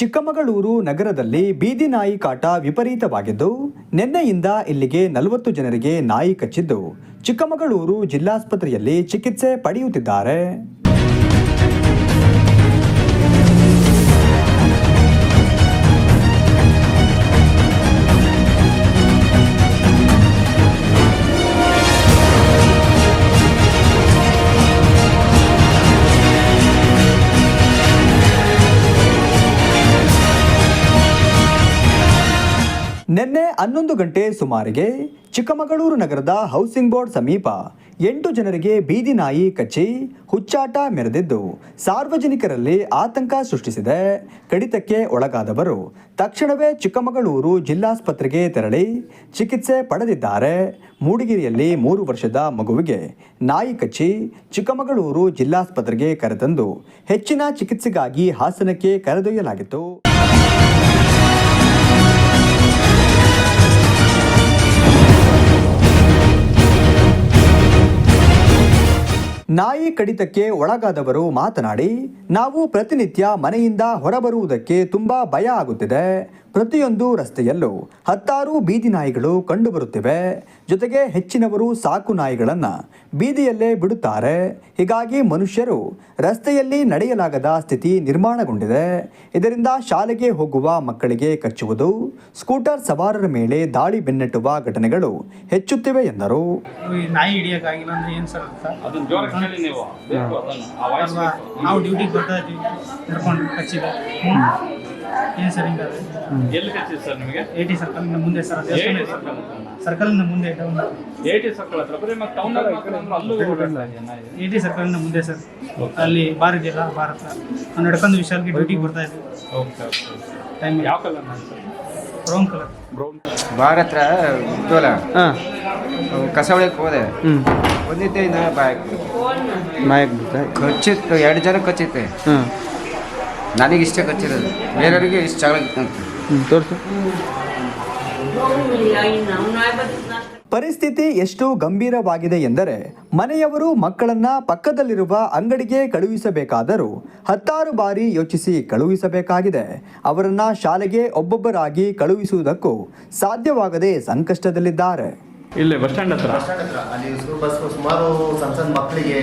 ಚಿಕ್ಕಮಗಳೂರು ನಗರದಲ್ಲಿ ಬೀದಿ ನಾಯಿ ಕಾಟ ವಿಪರೀತವಾಗಿದ್ದು, ನಿನ್ನೆಯಿಂದ ಇಲ್ಲಿಗೆ ನಲವತ್ತು ಜನರಿಗೆ ನಾಯಿ ಕಚ್ಚಿದ್ದು. ಚಿಕ್ಕಮಗಳೂರು ಜಿಲ್ಲಾಸ್ಪತ್ರೆಯಲ್ಲಿ ಚಿಕಿತ್ಸೆ ಪಡೆಯುತ್ತಿದ್ದಾರೆ. ನಿನ್ನೆ ಹನ್ನೊಂದು ಗಂಟೆ ಸುಮಾರಿಗೆ ಚಿಕ್ಕಮಗಳೂರು ನಗರದ ಹೌಸಿಂಗ್ ಬೋರ್ಡ್ ಸಮೀಪ ಎಂಟು ಜನರಿಗೆ ಬೀದಿ ನಾಯಿ ಕಚ್ಚಿ ಹುಚ್ಚಾಟ ಮೆರೆದಿದ್ದು ಸಾರ್ವಜನಿಕರಲ್ಲಿ ಆತಂಕ ಸೃಷ್ಟಿಸಿದೆ. ಕಡಿತಕ್ಕೆ ಒಳಗಾದವರು ತಕ್ಷಣವೇ ಚಿಕ್ಕಮಗಳೂರು ಜಿಲ್ಲಾಸ್ಪತ್ರೆಗೆ ತೆರಳಿ ಚಿಕಿತ್ಸೆ ಪಡೆದಿದ್ದಾರೆ. ಮೂಡಿಗೆರೆಯಲ್ಲಿ ಮೂರು ವರ್ಷದ ಮಗುವಿಗೆ ನಾಯಿ ಕಚ್ಚಿ ಚಿಕ್ಕಮಗಳೂರು ಜಿಲ್ಲಾಸ್ಪತ್ರೆಗೆ ಕರೆತಂದು ಹೆಚ್ಚಿನ ಚಿಕಿತ್ಸೆಗಾಗಿ ಹಾಸನಕ್ಕೆ ಕರೆದೊಯ್ಯಲಾಗಿತ್ತು. ನಾಯಿ ಕಡಿತಕ್ಕೆ ಒಳಗಾದವರು ಮಾತನಾಡಿ ನಾವು ಪ್ರತಿನಿತ್ಯ ಮನೆಯಿಂದ ಹೊರಬರುವುದಕ್ಕೆ ತುಂಬಾ ಭಯ ಆಗುತ್ತಿದೆ. ಪ್ರತಿಯೊಂದು ರಸ್ತೆಯಲ್ಲೂ ಹತ್ತಾರು ಬೀದಿ ನಾಯಿಗಳು ಕಂಡುಬರುತ್ತಿವೆ. ಜೊತೆಗೆ ಹೆಚ್ಚಿನವರು ಸಾಕು ನಾಯಿಗಳನ್ನು ಬೀದಿಯಲ್ಲೇ ಬಿಡುತ್ತಾರೆ. ಹೀಗಾಗಿ ಮನುಷ್ಯರು ರಸ್ತೆಯಲ್ಲಿ ನಡೆಯಲಾಗದ ಸ್ಥಿತಿ ನಿರ್ಮಾಣಗೊಂಡಿದೆ. ಇದರಿಂದ ಶಾಲೆಗೆ ಹೋಗುವ ಮಕ್ಕಳಿಗೆ ಕಚ್ಚುವುದು, ಸ್ಕೂಟರ್ ಸವಾರರ ಮೇಲೆ ದಾಳಿ ಬೆನ್ನಟ್ಟುವ ಘಟನೆಗಳು ಹೆಚ್ಚುತ್ತಿವೆ ಎಂದರು. ನೀವು ಡ್ಯೂಟಿಗೆ ಬರ್ತಾ ಇದ್ದೀವಿ. ಏನು ಸರ್ ಹಿಂಗಾದ್ರೆ ಎಲ್ಲಿ ಕಚ್ಚಿದೆ ಸರ್ ನಿಮಗೆ? ಏಟಿ ಸರ್ಕಲಿಂದ ಮುಂದೆ ಸರ್ ಏಟಿ ಸರ್ಕಲ್ ಮುಂದೆ ಟೌನ್ ಏಟಿ ಸರ್ಕಲ್ ಹತ್ರ. ಬರೀ ಮತ್ತೆ ಟೌನ್ ಅಲ್ಲೂ? ಏಟಿ ಸರ್ಕಲಿಂದ ಮುಂದೆ ಸರ್. ಅಲ್ಲಿ ಬಾರ್ ಇದೆಯಲ್ಲ ಬಾರ್ ಹತ್ರ. ನಾನು ನಡ್ಕೊಂಡು ವಿಶಾಲ್ಗೆ ಡ್ಯೂಟಿಗೆ ಬರ್ತಾ ಇದ್ದೆ. ಟೈಮ್ ಯಾವ colour brown colour brown bar ಹತ್ರ ಇತ್ತಲ್ಲ ಕಸ ಹೊಡೆಯಕ್ಕೆ ಹೋದೆ. ಒಂದಿದ್ದೆ ನಾ ಬಾಯ್ ಕಚ್ಚಿತ್ತು ಎರಡು ಜನ ಕಚ್ಚಿತ್ತೆ ನನಗೆ ಇಷ್ಟೇ ಕಚ್ಚಿರೋದು ಬೇರೆಯವರಿಗೆ ಇಷ್ಟ ತೋರಿಸು. ಪರಿಸ್ಥಿತಿ ಎಷ್ಟು ಗಂಭೀರವಾಗಿದೆ ಎಂದರೆ ಮನೆಯವರು ಮಕ್ಕಳನ್ನ ಪಕ್ಕದಲ್ಲಿರುವ ಅಂಗಡಿಗೆ ಕಳುಹಿಸಬೇಕಾದರೂ ಹತ್ತಾರು ಬಾರಿ ಯೋಚಿಸಿ ಕಳುಹಿಸಬೇಕಾಗಿದೆ. ಅವರನ್ನ ಶಾಲೆಗೆ ಒಬ್ಬೊಬ್ಬರಾಗಿ ಕಳುಹಿಸುವುದಕ್ಕೂ ಸಾಧ್ಯವಾಗದೆ ಸಂಕಷ್ಟದಲ್ಲಿದ್ದಾರೆ. ಇಲ್ಲೇ ಬಸ್ ಸ್ಟ್ಯಾಂಡ್ ಹತ್ರ. ಬಸ್ ಸ್ಟ್ಯಾಂಡ್ ಹತ್ರ. ಅಲ್ಲಿ ಸುಮಾರು ಸಣ್ಣ ಸಣ್ಣ ಮಕ್ಕಳಿಗೆ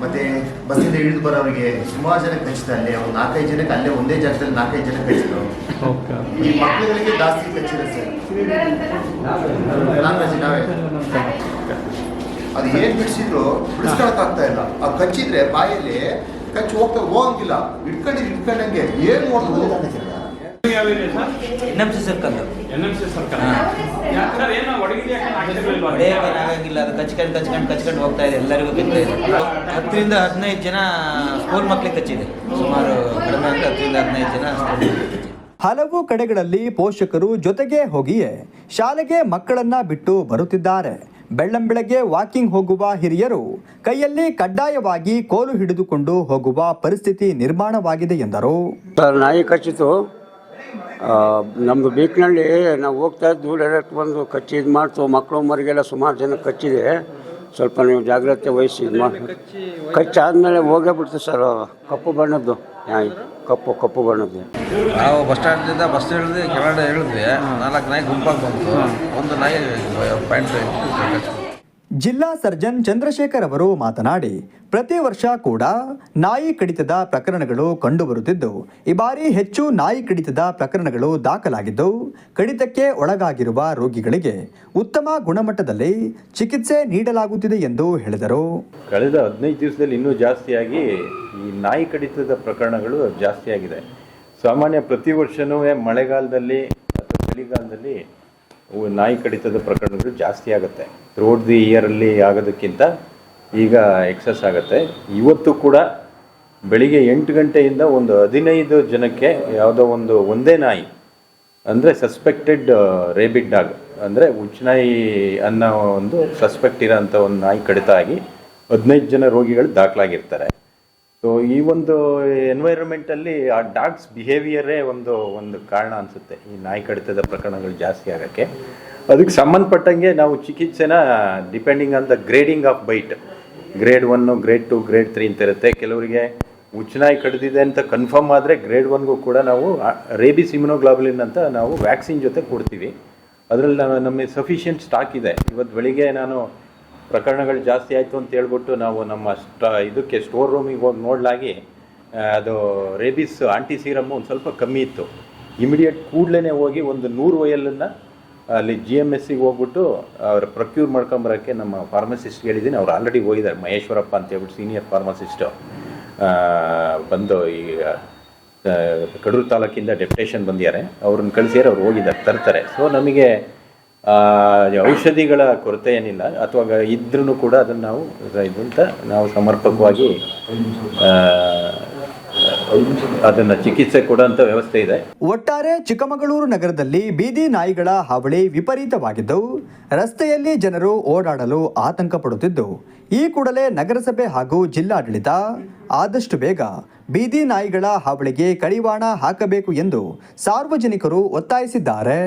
ಮತ್ತೆ ಬಸ್ಸಿಂದ ಇಳಿದು ಬರೋರಿಗೆ ಸುಮಾರು ಜನ ಕಚ್ಚಿದೆ ಅಲ್ಲಿ ಒಂದು ನಾಲ್ಕೈದು ಜನಕ್ಕೆ ಅಲ್ಲೇ ಒಂದೇ ಜಾಗದಲ್ಲಿ ನಾಲ್ಕೈದು ಜನ ಕಚ್ಚಿದ್ರು ಈ ಮಕ್ಕಳುಗಳಿಗೆ ಜಾಸ್ತಿ ಕಚ್ಚಿದೆ ಸರ್. ನಾನ್ ವೆಜ್ ನಾವೇ. ಅದು ಏನ್ ಬಿಡಿಸಿದ್ರು ಬಿಡಿಸ್ಕೊಳಕ್ ಆಗ್ತಾ ಇಲ್ಲ. ಆ ಕಚ್ಚಿದ್ರೆ ಬಾಯಲ್ಲಿ ಕಚ್ಚಿ ಹೋಗ್ತಾ ಹೋಗಂಗಿಲ್ಲ. ಇಟ್ಕೊಂಡಿದ್ದು ಇಟ್ಕೊಂಡಂಗೆ ಏನ್ ನೋಡ್ಬೋದು ಯಾವ area sir? N M C circle. N M C circle. ಏನೋ ಆಗಂಗಿಲ್ಲ ಅದು ಕಚ್ಕೊಂಡು ಕಚ್ಕೊಂಡು ಕಚ್ಕೊಂಡು ಹೋಗ್ತಾ ಇದೆ. ಎಲ್ಲರಿಗೂ ಇದೆ. ಹತ್ತರಿಂದ ಹದಿನೈದು ಜನ ಸ್ಕೂಲ್ ಮಕ್ಳಿಗೆ ಕಚ್ಚಿದೆ. ಸುಮಾರು ಕಡಿಮೆ ಅಂದ್ರೆ ಹತ್ತರಿಂದ ಹದಿನೈದು ಜನ ಹಲವು ಕಡೆಗಳಲ್ಲಿ ಪೋಷಕರು ಜೊತೆಗೆ ಹೋಗಿಯೇ ಶಾಲೆಗೆ ಮಕ್ಕಳನ್ನ ಬಿಟ್ಟು ಬರುತ್ತಿದ್ದಾರೆ. ಬೆಳ್ಳಂಬೆಳಗ್ಗೆ ವಾಕಿಂಗ್ ಹೋಗುವ ಹಿರಿಯರು ಕೈಯಲ್ಲಿ ಕಡ್ಡಾಯವಾಗಿ ಕೋಲು ಹಿಡಿದುಕೊಂಡು ಹೋಗುವ ಪರಿಸ್ಥಿತಿ ನಿರ್ಮಾಣವಾಗಿದೆ ಎಂದರು. ಸರ್ ನಾಯಿ ಕಚ್ಚಿತು ನಮ್ಮದು ಬೀಕ್ನಲ್ಲಿ ನಾವು ಹೋಗ್ತಾ ಇದ್ದು ಡೈರೆಕ್ಟ್ ಬಂದು ಕಚ್ಚಿ ಇದು ಮಾಡ್ತು. ಮಕ್ಕಳು ಮರಿಗೆಲ್ಲ ಸುಮಾರು ಜನ ಕಚ್ಚಿದೆ. ಸ್ವಲ್ಪ ನೀವು ಜಾಗ್ರತೆ ವಹಿಸಿ ಇದು ಮಾಡಿ ಕಚ್ಚಾದ್ಮೇಲೆ ಹೋಗೇ ಬಿಡ್ತು ಸರ್, ಕಪ್ಪು ಬಣ್ಣದ್ದು. ಹಾಂ ಕಪ್ಪು ಕಪ್ಪು ಬಣ್ಣದ್ದು. ನಾವು ಬಸ್ ಸ್ಟ್ಯಾಂಡ್ದಿಂದ ಬಸ್ ಇಳಿದು ಕೆಳಗಡೆ ಇಳಿದ್ವಿ. ನಾಲ್ಕು ನಾಯಿ ಗುಂಪಾಗಿ ಬಂತು. ಒಂದು ನಾಯಿ, ಪ್ಯಾಂಟ್ ಜಿಲ್ಲಾ ಸರ್ಜನ್ ಚಂದ್ರಶೇಖರ್ ಅವರು ಮಾತನಾಡಿ, ಪ್ರತಿ ವರ್ಷ ಕೂಡ ನಾಯಿ ಕಡಿತದ ಪ್ರಕರಣಗಳು ಕಂಡುಬರುತ್ತಿದ್ದು, ಈ ಬಾರಿ ಹೆಚ್ಚು ನಾಯಿ ಕಡಿತದ ಪ್ರಕರಣಗಳು ದಾಖಲಾಗಿದ್ದು, ಕಡಿತಕ್ಕೆ ಒಳಗಾಗಿರುವ ರೋಗಿಗಳಿಗೆ ಉತ್ತಮ ಗುಣಮಟ್ಟದಲ್ಲಿ ಚಿಕಿತ್ಸೆ ನೀಡಲಾಗುತ್ತಿದೆ ಎಂದು ಹೇಳಿದರು. ಕಳೆದ ಹದಿನೈದು ದಿವಸದಲ್ಲಿ ಇನ್ನೂ ಜಾಸ್ತಿಯಾಗಿ ಈ ನಾಯಿ ಕಡಿತದ ಪ್ರಕರಣಗಳು ಜಾಸ್ತಿಯಾಗಿದೆ. ಸಾಮಾನ್ಯ ಪ್ರತಿ ವರ್ಷನೂ ಮಳೆಗಾಲದಲ್ಲಿ ಅಥವಾ ಚಳಿಗಾಲದಲ್ಲಿ ನಾಯಿ ಕಡಿತದ ಪ್ರಕರಣಗಳು ಜಾಸ್ತಿ ಆಗುತ್ತೆ ಥ್ರೂಟ್ ದಿ ಇಯರಲ್ಲಿ ಆಗೋದಕ್ಕಿಂತ ಈಗ ಎಕ್ಸಸ್ ಆಗುತ್ತೆ. ಇವತ್ತು ಕೂಡ ಬೆಳಿಗ್ಗೆ ಎಂಟು ಗಂಟೆಯಿಂದ ಒಂದು ಹದಿನೈದು ಜನಕ್ಕೆ ಯಾವುದೋ ಒಂದು ಒಂದೇ ನಾಯಿ, ಅಂದರೆ ಸಸ್ಪೆಕ್ಟೆಡ್ ರೇಬಿಡ್ ಡಾಗ್ ಅಂದರೆ ಉಚ್ಚನಾಯಿ ಅನ್ನೋ ಒಂದು ಸಸ್ಪೆಕ್ಟ್ ಇರೋಂಥ ಒಂದು ನಾಯಿ ಕಡಿತ ಆಗಿ ಹದಿನೈದು ಜನ ರೋಗಿಗಳು ದಾಖಲಾಗಿರ್ತಾರೆ. ಸೊ ಈ ಒಂದು ಎನ್ವೈರನ್ಮೆಂಟಲ್ಲಿ ಆ ಡಾಗ್ಸ್ ಬಿಹೇವಿಯರೇ ಒಂದು ಒಂದು ಕಾರಣ ಅನಿಸುತ್ತೆ. ಈ ನಾಯಿ ಕಡಿತದ ಪ್ರಕರಣಗಳು ಜಾಸ್ತಿ ಆಗೋಕ್ಕೆ. ಅದಕ್ಕೆ ಸಂಬಂಧಪಟ್ಟಂಗೆ ನಾವು ಚಿಕಿತ್ಸೆನ depending on the grading of bite grade one grade two grade three ಅಂತ ಇರುತ್ತೆ. ಕೆಲವರಿಗೆ ಉಚ್ಚನಾಯಿ ಕಡಿದಿದೆ ಅಂತ ಕನ್ಫರ್ಮ್ ಆದರೆ ಗ್ರೇಡ್ ಒನ್ಗೂ ಕೂಡ ನಾವು ರೇಬಿಸ್ ಇಮ್ಯುನೋಗ್ಲಾಬ್ಲಿನ್ ಅಂತ ನಾವು ವ್ಯಾಕ್ಸಿನ್ ಜೊತೆ ಕೊಡ್ತೀವಿ. ಅದರಲ್ಲಿ ನಮ್ಮ ಸಫಿಷಿಯೆಂಟ್ ಸ್ಟಾಕ್ ಇದೆ. ಇವತ್ತು ಬೆಳಿಗ್ಗೆ ನಾನು ಪ್ರಕರಣಗಳು ಜಾಸ್ತಿ ಆಯಿತು ಅಂತ ಹೇಳ್ಬಿಟ್ಟು ನಾವು ನಮ್ಮ ಸ್ಟ, ಇದಕ್ಕೆ ಸ್ಟೋರ್ ರೂಮಿಗೆ ಹೋಗಿ ನೋಡಲಾಗಿ ಅದು ರೇಬಿಸ್ ಆಂಟಿ ಸೀರಮ್ ಒಂದು ಸ್ವಲ್ಪ ಕಮ್ಮಿ ಇತ್ತು. ಇಮಿಡಿಯೇಟ್ ಕೂಡಲೇ ಹೋಗಿ ಒಂದು ನೂರು ವಯಲನ್ನು ಅಲ್ಲಿ ಜಿ ಎಂ ಎಸ್ಸಿಗೆ ಹೋಗ್ಬಿಟ್ಟು ಅವರು ಪ್ರೊಕ್ಯೂರ್ ಮಾಡ್ಕೊಂಬರೋಕ್ಕೆ ನಮ್ಮ ಫಾರ್ಮಸಿಸ್ಟ್ ಹೇಳಿದ್ದೀನಿ ಅವ್ರು ಆಲ್ರೆಡಿ ಹೋಗಿದ್ದಾರೆ. ಮಹೇಶ್ವರಪ್ಪ ಅಂತ ಹೇಳ್ಬಿಟ್ಟು ಸೀನಿಯರ್ ಫಾರ್ಮಸಿಸ್ಟು ಬಂದು ಈಗ ಕಡೂರು ತಾಲೂಕಿಂದ ಡೆಪ್ಟೇಷನ್ ಬಂದಿದ್ದಾರೆ. ಅವ್ರನ್ನ ಕಳಿಸಿದ್ರೆ ಅವ್ರು ಹೋಗಿದ್ದಾರೆ, ತರ್ತಾರೆ. ಸೊ ನಮಗೆ ಔಷಧಿಗಳ ಕೊರತೆ ಏನಿಲ್ಲ. ಅಥವಾ ಇದ್ರೂ ಕೂಡ ಅದನ್ನು ನಾವು ಇದು ಅಂತ ನಾವು ಸಮರ್ಪಕವಾಗಿ ಅದನ್ನ ಚಿಕಿತ್ಸೆ ಕೊಡುವಂತ ವ್ಯವಸ್ಥೆ ಇದೆ. ಒಟ್ಟಾರೆ ಚಿಕ್ಕಮಗಳೂರು ನಗರದಲ್ಲಿ ಬೀದಿ ನಾಯಿಗಳ ಹಾವಳಿ ವಿಪರೀತವಾಗಿದ್ದು, ರಸ್ತೆಯಲ್ಲಿ ಜನರು ಓಡಾಡಲು ಆತಂಕ ಪಡುತ್ತಿದ್ದು, ಈ ಕೂಡಲೇ ನಗರಸಭೆ ಹಾಗೂ ಜಿಲ್ಲಾಡಳಿತ ಆದಷ್ಟು ಬೇಗ ಬೀದಿ ನಾಯಿಗಳ ಹಾವಳಿಗೆ ಕಡಿವಾಣ ಹಾಕಬೇಕು ಎಂದು ಸಾರ್ವಜನಿಕರು ಒತ್ತಾಯಿಸಿದ್ದಾರೆ.